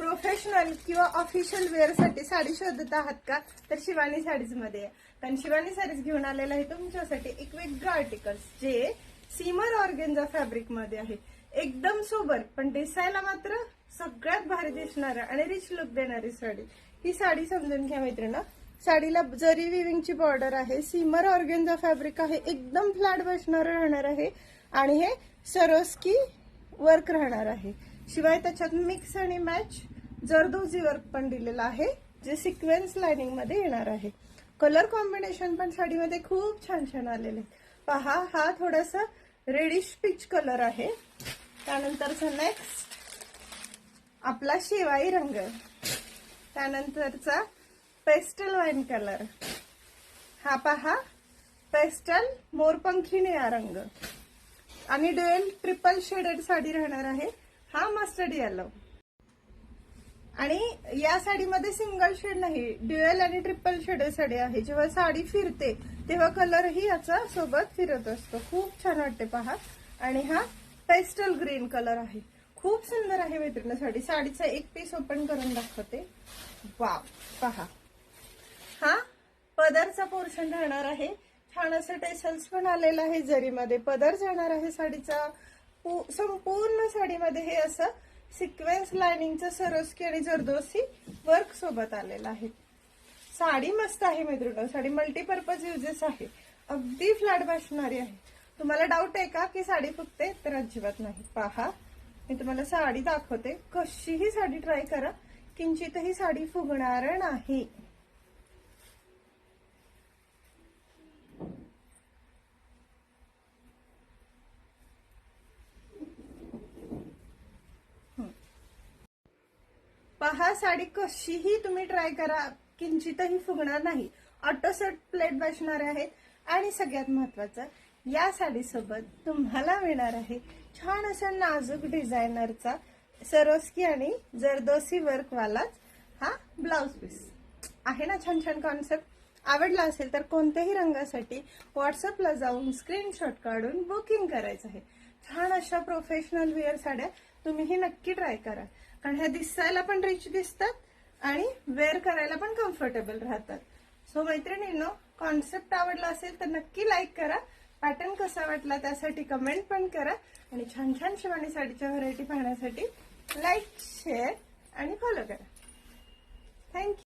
Professional किंवा official वेअरसाठी sari शोधत आहात का? तर शिवानी साडीजमध्ये आहे. कारण शिवानी साडीज घेऊन आलेला आहे तुमच्यासाठी एक वेगळं आर्टिकल्स जे सीमर ऑर्गेन्झा फॅब्रिकमध्ये आहे. एकदम सोबर पण दिसायला मात्र सगळ्यात भारी दिसणार आणि रिच लुक देणारी साडी. ही साडी समजून घ्या मित्रांना साडीला जरी विविंगची बॉर्डर आहे सीमर ऑर्गेन्झा फॅब्रिक आहे एकदम फ्लॅट बसणार राहणार आहे. आणि हे सरोस्की वर्क राहणार आहे. शिवाय त्याच्यात मिक्स आणि मॅच जरदोजी वर्क पण दिलेलं आहे जे सिक्वेन्स लाइनिंगमध्ये येणार आहे. कलर कॉम्बिनेशन पण साडीमध्ये खूप छान छान आलेले पहा हा थोडासा रेडिश पिच कलर आहे. त्यानंतरचा नेक्स्ट आपला शिवाई रंग. त्यानंतरचा पेस्टल वाईन कलर हा पहा पेस्टल मोरपंखी निळा रंग. आणि ड्युएल ट्रिपल शेडेड साडी राहणार आहे. हा मस्टर्ड येलो आणि या साडीमध्ये सिंगल शेड नाही ड्युएल आणि ट्रिपल शेड साडी आहे. जेव्हा साडी फिरते तेव्हा कलरही याचा सोबत फिरत असतो. खूप छान वाटते पहा. आणि हा पेस्टल ग्रीन कलर आहे. खूप सुंदर आहे मैत्रिणी साडी. साडीचा एक पीस ओपन करून दाखवते. वाव पहा. हा पदरचा पोर्शन राहणार आहे. छान असं टेसल्स पण आलेलं आहे जरीमध्ये. पदर जाणार आहे साडीचा. संपूर्ण साडीमध्ये हे असं सिक्वेन्स लाइनिंगचं सरस्की आणि जरदोसी वर्क सोबत आलेलं आहे. साडी मस्त आहे मैत्रिणी साडी मल्टीपर्पज युजेस आहे. अगदी फ्लॅट बसणारी आहे. तुम्हाला डाऊट आहे का की साडी फुगते तर अजिबात नाही. पहा. मी तुम्हाला साडी दाखवते. कशीही साडी ट्राय करा. किंचितही साडी फुगणार नाही. हा साडी कशीही तुम्ही ट्राय करा किंचितही फुगणार नाही. ऑटोसेट प्लेट बसणार आहेत आणि सगळ्यात महत्वाचं या साडीसोबत तुम्हाला मिळणार आहे छान असा नाजूक डिझायनरचा सरोस्की आणि जरदोसी वर्कवालाच हा ब्लाउज पीस आहे ना छान छान कॉन्सेप्ट आवडला असेल तर कोणत्याही रंगासाठी व्हॉट्सअपला जाऊन स्क्रीनशॉट काढून बुकिंग करायचं आहे. छान अशा प्रोफेशनल वेअर साड्या तुम्हीही नक्की ट्राय करा. कारण ह्या दिसायला पण रिच दिसतात आणि वेअर करायला पण कम्फर्टेबल राहतात. सो मैत्रिणींनो कॉन्सेप्ट आवडला असेल तर नक्की लाईक करा. पॅटर्न कसा वाटला त्यासाठी कमेंट पण करा. आणि छान छान शिवानी साडीच्या व्हरायटी पाहण्यासाठी लाईक शेअर आणि फॉलो करा. Thank you